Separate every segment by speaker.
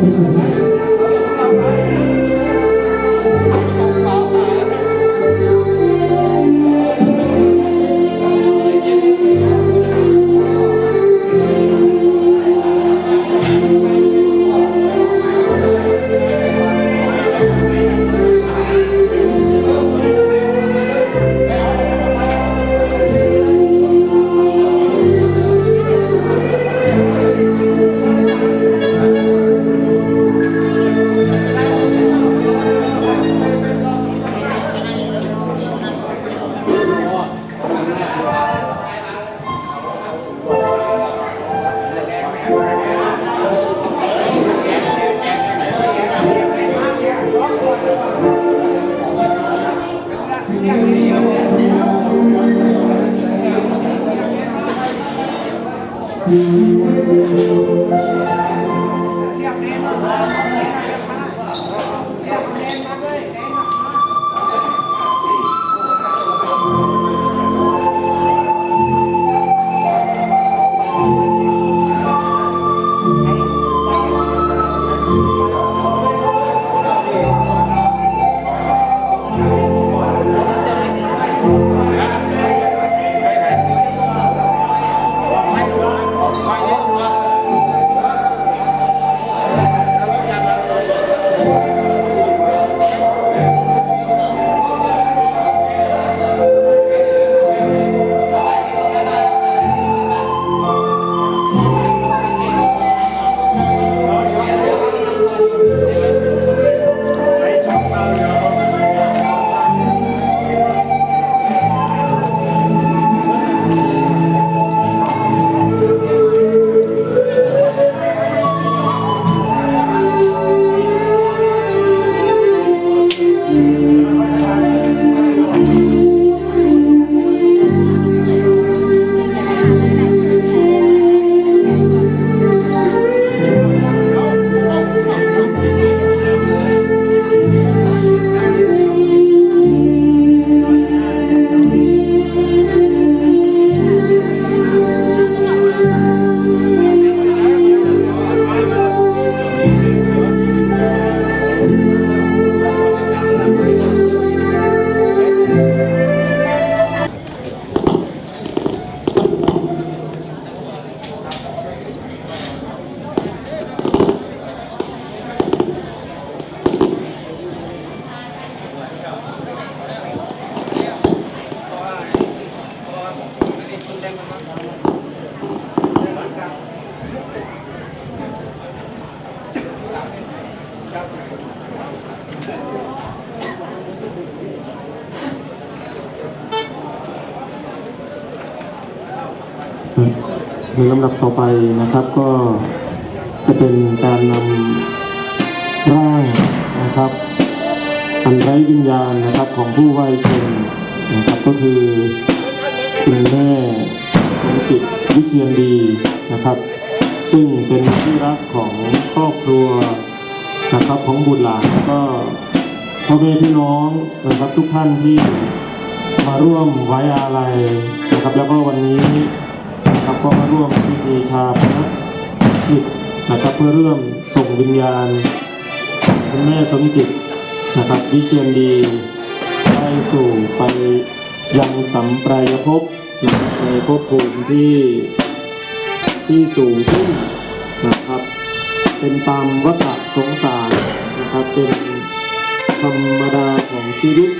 Speaker 1: Thank you. ในลำดับต่อไปนะครับก็จะเป็นการนำร่างนะครับอันไร้วิญญาณนะครับของผู้ไหว้ชนนะครับก็คือคุณแม่สมจิตวิเชียนดีนะครับ ซึ่งเป็นที่รักของครอบครัวนะครับของบุตรหลานแล้วก็พ่อแม่พี่น้องนะครับทุกท่านที่มาร่วมไว้อาลัยนะครับแล้วก็วันนี้ นะครับก็มาร่วมพิธีชาปนกิจนะครับเพื่อเริ่มส่งวิญญาณคุณแม่สมจิตนะครับวิเชียนดีไปสู่ไปยังสัมปรายภพนะครับในภพภูมิที่ที่สูงขึ้นนะครับ เป็นตามวัฏสงสารนะครับเป็นธรรมดาของชีวิต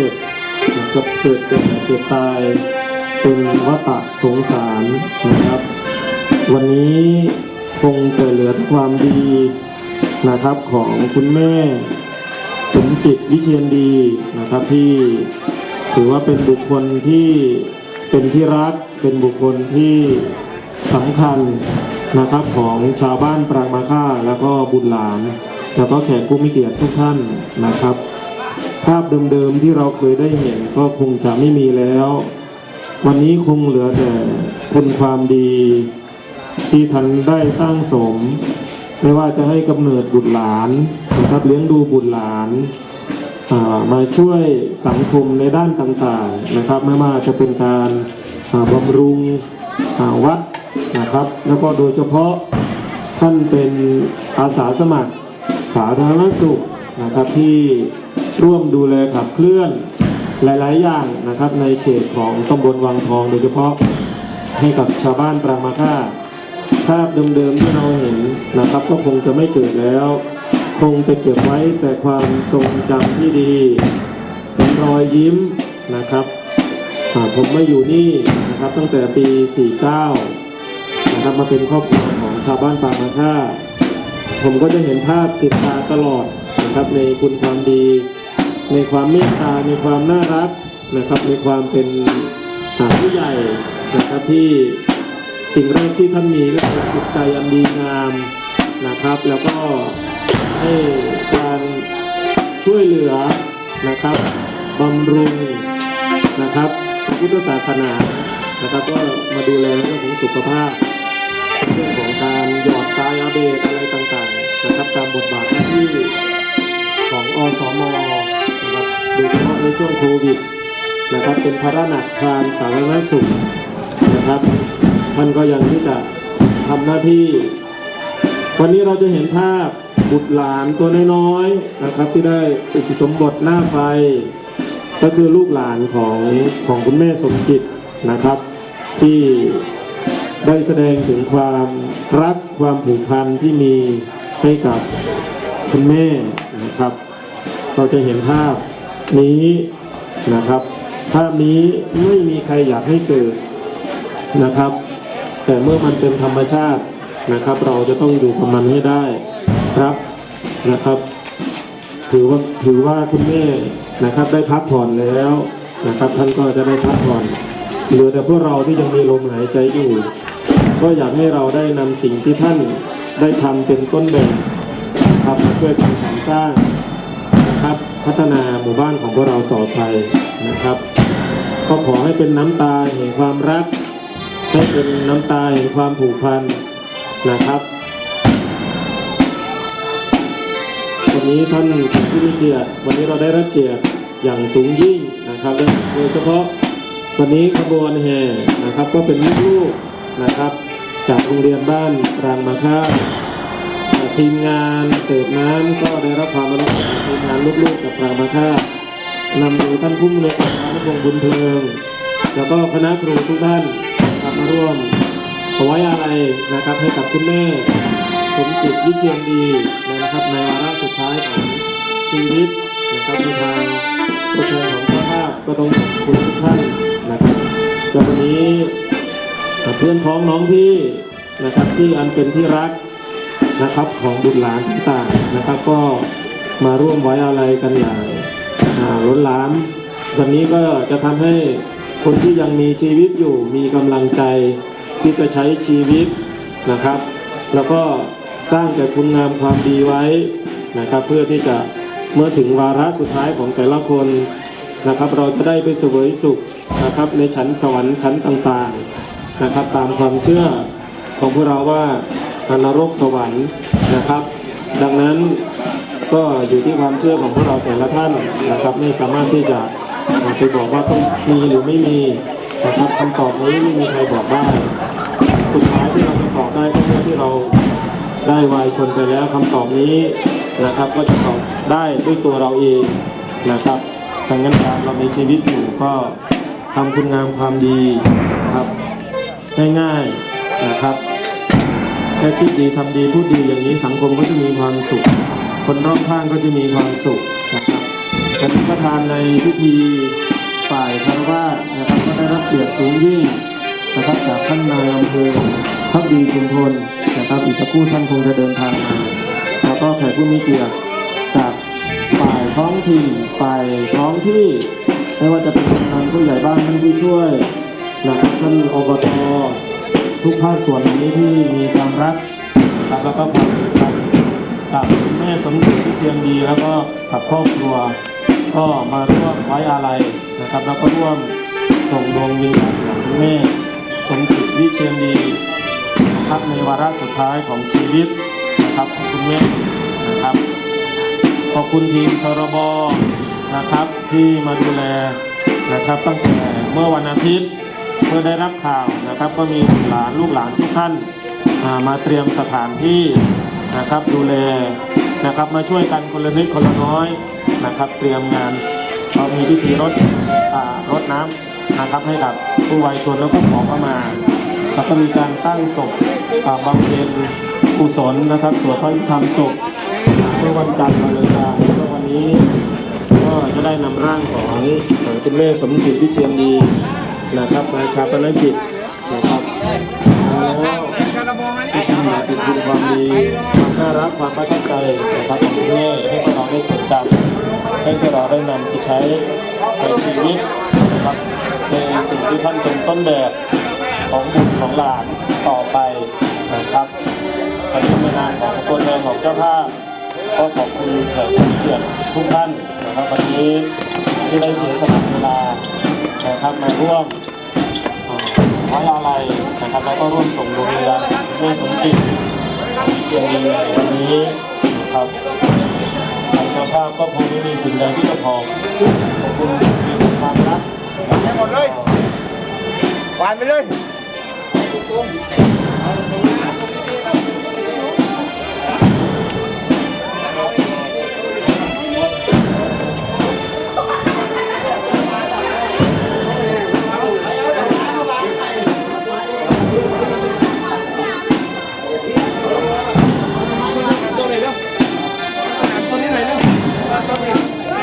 Speaker 1: ก็ต้องเจ็บนะครับเกิดเกิดเกิดตาย เป็นวัฏสงสารนะครับ วันนี้คงแต่เหลือความดีนะครับของคุณแม่สมจิตวิเชียนดีนะครับที่ถือว่าเป็นบุคคลที่เป็นที่รักเป็นบุคคลที่สำคัญนะครับของชาวบ้านปรางมาค่าแล้วก็บุญหลาน แล้วก็แขกผู้มีเกียรติทุกท่านนะครับ ภาพเดิมๆที่เราเคยได้เห็นก็คงจะไม่มีแล้ว วันนี้คงเหลือแต่คุณความดี ที่ท่านได้สร้างสม ไม่ว่าจะให้กำเนิดบุตรหลานนะครับเลี้ยงดูบุตรหลานมาช่วยสังคมในด้านต่างๆนะครับไม่ว่าจะเป็นการอ่าบำรุงาวัดนะครับ แล้วก็โดยเฉพาะท่านเป็นอาสาสมัครสาธารณสุขนะครับที่ ร่วมดูแลขับเคลื่อนหลาย ๆ อย่างนะครับในเขตของตำบลวังทองโดยเฉพาะให้กับชาวบ้านปรามาค่าภาพเดิม ๆ ที่เราเห็นนะครับก็คงจะไม่เกิดแล้ว คงจะเก็บไว้แต่ความทรงจำที่ดีเป็นรอยยิ้มนะครับผมมาอยู่นี่นะครับตั้งแต่ปี 49 นะครับมาเป็นครอบครัวของชาวบ้านปรามาค่า ผมก็จะเห็นภาพติดตาตลอดนะครับในคุณความดี ในความเมตตาในความน่ารักนะครับในความเป็นหาผู้ใหญ่นะครับที่สิ่งแรกที่ท่านมีก็คือจิตใจอันดีงามนะครับ แล้วก็ให้การช่วยเหลือนะครับบำรุงนะครับพุทธศาสนานะครับ ก็มาดูแลเรื่องของสุขภาพเรื่องของการหยอดทรายอาเบกอะไรต่างๆ นะครับตามบทบาทหน้าที่ของอสม นะครับโดยเฉพาะในช่วงโควิดนะครับเป็นภาระหนักทางสาธารณสุขนะครับท่านก็ยังที่จะทำหน้าที่ วันนี้เราจะเห็นภาพบุตรหลานตัวน้อยๆนะครับที่ได้อุปสมบทหน้าไฟ ก็คือลูกหลานของของคุณแม่สมจิตนะครับ ที่ได้แสดงถึงความรักความผูกพันที่มีให้กับคุณแม่นะครับ เราจะเห็นภาพ นี้นะครับภาพนี้ไม่มีใครอยากให้เกิดนะครับ แต่เมื่อมันเป็นธรรมชาตินะครับ เราจะต้องอยู่กับมันให้ได้ครับนะครับ ถือว่าถือว่าคุณแม่นะครับ ได้พักผ่อนแล้วนะครับ ท่านก็จะได้พักผ่อนเหลือแต่พวกเราที่ยังมีลมหายใจอยู่ ก็อยากให้เราได้นำสิ่งที่ท่านได้ทำเป็นต้นแบบนะครับมาช่วยกันสรรสร้างนะครับ พัฒนาหมู่บ้านของพวกเราต่อไปนะครับ ก็ขอให้เป็นน้ำตาแห่งความรัก ให้เป็นน้ำตาแห่งความผูกพันนะครับวันนี้ท่านผู้มีเกียรติวันนี้เราได้รับเกียรติอย่างสูงยิ่งนะครับโดยเฉพาะวันนี้ขบวนแห่นะครับก็เป็นลูกๆนะครับ จากโรงเรียนบ้านรางมาค่า ทีมงานเสิร์ฟน้ำก็ได้รับความอนุเคราะห์จากทีมงานลูกๆกับรางมาค่านำโดยท่านผู้มีการร้านพงษ์บุญเพลิง แล้วก็คณะครูทุกท่านครับมาร่วมถวายอะไรนะครับให้กับคุณแม่สมจิตวิเชียนดีนะครับในวาระสุดท้ายของชีวิตนะครับที่ทางตัวแทนของเจ้าภาพก็ต้องขอบคุณทุกท่านนะครับในวันนี้เพื่อนพ้องน้องพี่นะครับที่อันเป็นที่รัก นะครับของบุตรหลานต่างนะครับ ก็มาร่วมไว้อะไรกันอย่างอ่ล้นหลามวันนี้ก็จะทำให้คนที่ยังมีชีวิตอยู่มีกำลังใจที่จะใช้ชีวิตนะครับ แล้วก็สร้างแต่คุณงามความดีไว้นะครับ เพื่อที่จะเมื่อถึงวาระสุดท้ายของแต่ละคนนะครับ เราจะได้ไปเสวยสุขนะครับ ในชั้นสวรรค์ชั้นต่างๆนะครับ ตามความเชื่อของพวกเราว่า นรกสวรรค์นะครับ ดังนั้นก็อยู่ที่ความเชื่อของพวกเราแต่ละท่านนะครับไม่สามารถที่จะไปบอกว่าต้องมีหรือไม่มีนะครับคำตอบนี้ไม่มีใครบอกได้ สุดท้ายที่เราจะตอบได้ก็เมื่อที่เราได้วายชนไปแล้วคำตอบนี้นะครับ ก็จะตอบได้ด้วยตัวเราเองนะครับดังนั้นการเรามีชีวิตอยู่ก็ทำคุณงามความดีครับง่ายๆนะครับ แค่คิดดีทำดีพูดดีอย่างนี้สังคมก็จะมีความสุข คนรอบข้างก็จะมีความสุขนะครับการประธานในพิธีฝ่ายคารวะนะครับก็ได้รับเกียรติสูงยิ่งนะครับจากท่านนายอำเภอพักดีชุมพลนะครับอีกสักครู่ท่านคงจะเดินทางมาแล้วก็แขกผู้มีเกียรติจากฝ่ายท้องถิ่นฝ่ายท้องที่ไม่ว่าจะเป็นกำนันผู้ใหญ่บ้านท่านผู้ช่วยนะครับท่านอบต ทุกภาคส่วนนี้ที่มีความรักนะครับแล้วก็ความผูกพันกับแม่สมเด็จที่เชียงดีแล้วก็กับครอบครัว ก็มาร่วมไว้อาลัยนะครับแล้วก็ร่วมส่งดวงวิญญาณของแม่สมจิตวิเชียนดีนะครับในวาระสุดท้ายของชีวิตนะครับของคุณแม่นะครับ ขอบคุณทีมชรบนะครับที่มาดูแลนะครับตั้งแต่เมื่อวันอาทิตย์ เมื่อได้รับข่าวนะครับ ก็มีหลานลูกหลานทุกท่านมาเตรียมสถานที่นะครับดูแลนะครับมาช่วยกันคนละนิดคนละน้อยนะครับ เตรียมงานเรามีพิธีรดรดน้ำนะครับให้กับผู้วัยชนและผู้ขอเข้ามาแล้วก็มีการตั้งศพบำเพ็ญกุศลนะครับสวดพระธรรมศพเมื่อวันจันทร์วันอังคารแล้ววันนี้ก็จะได้นำร่างของเอ่อคุณแม่สมจิตวิเชียนดี นะครับมาชาปนกิจนะครับแล้วที่ทำมาเป็นคุณความดีความน่ารักความประทับใจนะครับของคุณแม่ให้พวกเราได้จดจำให้พวกเราได้นำไปใช้ในชีวิตนะครับในสิ่งที่ท่านเป็นต้นแบบของบุตรของหลานต่อไปนะครับในนามของตัวแทนของเจ้าภาพก็ขอบคุณแขกผู้เกียรติทุกท่านนะครับวันนี้ที่ได้เสียสละเวลา นะมาร่วมเอ่อไว้อะไรนะครับแล้วก็ร่วมส่งดวงวิญญาณด้วยสมจิตที่เชียงดีในวันนี้นะครับทางเจ้าภาพก็คงไม่มีสิ่งใดที่จะพอขอบคุณมีความรัก
Speaker 2: ให้หมดเลยหวานไปเลย